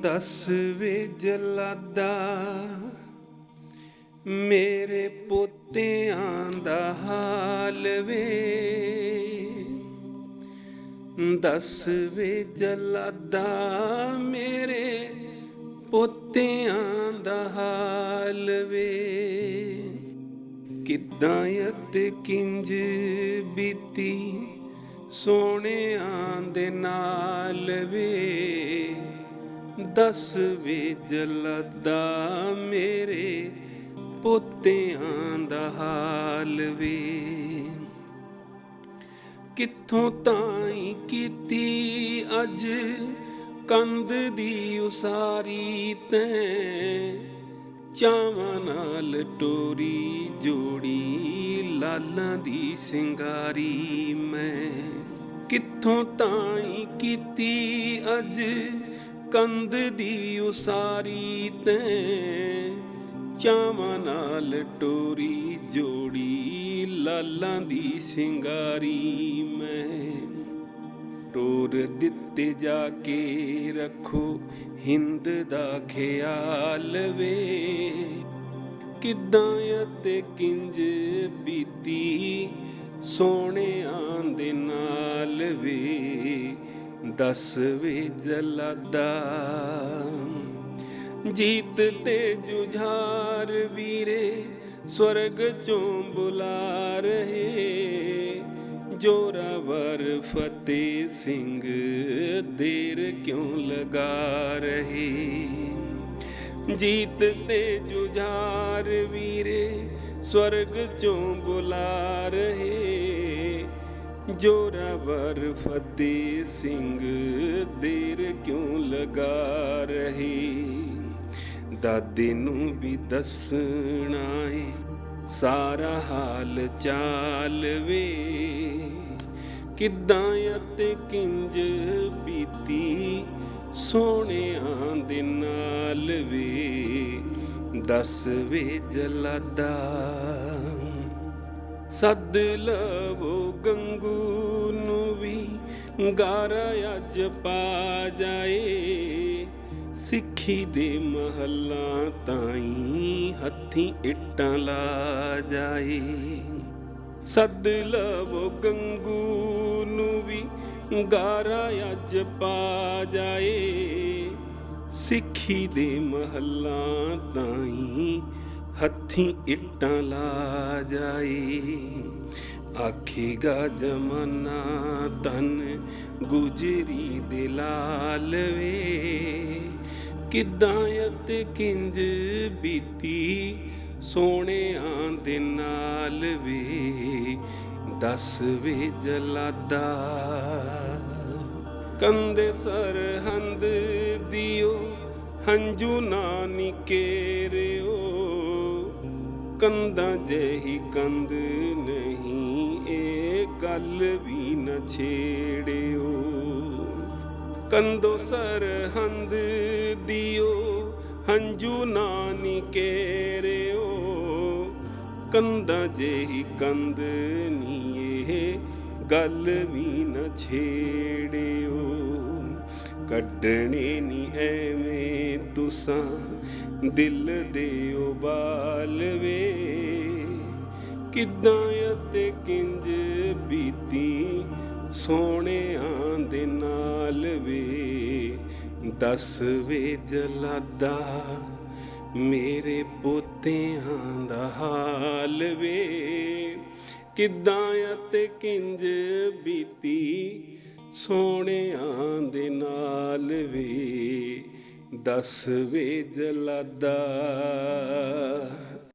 ਦਸ ਵੇ ਜਲਾਦਾ, ਮੇਰੇ ਪੋਤਿਆਂ ਦਾ ਹਾਲ ਵੇ। ਦਸ ਵੇ ਜਲਾਦਾ, ਮੇਰੇ ਪੋਤਿਆਂ ਦਾ ਹਾਲ ਵੇ। ਕਿੱਦਾਂ ਅਤੇ ਕਿੰਜ ਬੀਤੀ ਸੋਹਣਿਆਂ ਦੇ ਨਾਲ ਵੇ। ਦਸ ਵੇ ਜਲਦਾ ਮੇਰੇ ਪੋਤਿਆਂ ਦਾ ਹਾਲ ਵੇ। ਕਿੱਥੋਂ ਤਾਈ ਕੀਤੀ ਅੱਜ ਕੰਧ ਦੀ ਉਸਾਰੀ ਤੈਂ? ਚਾਵਾਂ ਨਾਲ ਟੋਰੀ ਜੋੜੀ ਲਾਲਾਂ ਦੀ ਸਿੰਗਾਰੀ ਮੈਂ। ਕਿੱਥੋਂ ਤਾਈ ਕੀਤੀ ਅੱਜ ਕੰਧ ਦੀ ਉਸਾਰੀ ਤੈਂ ਚਾਵਾਂ ਨਾਲ ਟੋਰੀ ਜੋੜੀ, ਲਾਲਾਂ ਦੀ ਸਿੰਗਾਰੀ ਮੈਂ। ਟੋਰ ਦਿੱਤੇ ਜਾ ਕੇ ਰੱਖੋ ਹਿੰਦ ਦਾ ਖਿਆਲ ਵੇ। ਕਿੱਦਾਂ ਅਤੇ ਕਿੰਜ ਬੀਤੀ ਸੋਹਣਿਆਂ ਦੇ ਨਾਲ ਵੇ। ਦਸ ਵੀ ਜਲਾਦਾ। ਜੀਤ ਤੇ ਜੁਝਾਰ ਵੀਰੇ, ਸਵਰਗ ਚੋਂ ਬੁਲਾ ਰਹੇ। ਜੋਰਾਵਰ ਫਤਿਹ ਸਿੰਘ, ਦੇਰ ਕਿਉਂ ਲਗਾ ਰਹੇ? ਜੀਤ ਤੇ ਜੁਝਾਰ ਵੀਰੇ, ਸਵਰਗ ਚੋਂ ਬੁਲਾ ਰਹੇ। ਜੋਰਾਵਰ ਫਤਿਹ ਸਿੰਘ, ਦੇਰ ਕਿਉਂ ਲਗਾ ਰਹੇ? ਦਾਦੇ ਨੂੰ ਵੀ ਦੱਸਣਾ ਏ, ਸਾਰਾ ਹਾਲ ਚਾਲ ਵੇ। ਕਿੱਦਾਂ ਅਤੇ ਕਿੰਜ ਬੀਤੀ ਸੋਹਣਿਆਂ ਦੇ ਨਾਲ ਵੇ? ਦਸ ਵੇ ਜਲਾਦਾ। ਸੱਦ ਲਵੋ ਗੰਗੂ ਨੂੰ ਵੀ, ਗਾਰਾ ਅੱਜ ਪਾ ਜਾਏ। ਸਿੱਖੀ ਦੇ ਮਹੱਲਾ ਤਾਈ ਹੱਥੀਂ ਇੱਟਾਂ ਲਾ ਜਾਏ। ਸੱਦ ਲਵੋ ਗੰਗੂ ਨੂੰ ਵੀ, ਗਾਰਾ ਅੱਜ ਪਾ ਜਾਏ। ਸਿੱਖੀ ਦੇ ਮਹੱਲਾ ਤਾਈ ਹੱਥੀ ਇੱਟਾਂ ਲਾ ਜਾਏ ਆਖੇਗਾ ਜਮਨਾ ਤਨ ਗੁਜਰੀ ਦੇ ਲਾਲ ਵੇ। ਕਿੱਦਾਂ ਅਤੇ ਕਿੰਜ ਬੀਤੀ ਸੋਹਣਿਆਂ ਦੇ ਨਾਲ ਵੇ। ਦਸ ਵੇ ਜਲਾਦਾ ਕੰਦੇ ਸਰਹੰਦ ਦਿਓ, ਹੰਝੂ ਨਾ ਨਿਕੇਰਿਓ। ਕੰਦਾਂ ਜਿਹੀ ਕੰਦ ਨਹੀਂ ਏ ਗੱਲ ਵੀ ਨਾ ਛੇੜਿਓ। ਕੰਦੋ ਸਰਹੰਦ ਦਿਓ, ਹੰਝੂ ਨਾਨੀ ਨਿਕੇਰਿਓ। ਕੰਦਾਂ ਜਿਹੀ ਕੰਦ ਨਹੀਂ ਏ ਗੱਲ ਵੀ ਨਾ ਛੇੜਿਓ। ਕੱਢਣੇ ਨਹੀਂ ਐਵੇਂ ਤੁਸਾਂ। ਦਿਲ ਦੇ ਉਬਾਲ ਵੇ। ਕਿੱਦਾਂ ਅਤੇ ਕਿੰਜ ਬੀਤੀ ਸੋਹਣਿਆਂ ਦੇ ਨਾਲ ਵੇ। ਦਸ ਵੇ ਜਲਾਦਾ ਮੇਰੇ ਪੋਤਿਆਂ ਦਾ ਹਾਲ ਵੇ। ਕਿੱਦਾਂ ਅਤੇ ਕਿੰਜ ਬੀਤੀ ਸੋਹਣਿਆਂ ਦੇ ਨਾਲ ਵੀ ਦਸ ਵੇ ਜਲਾਦਾ।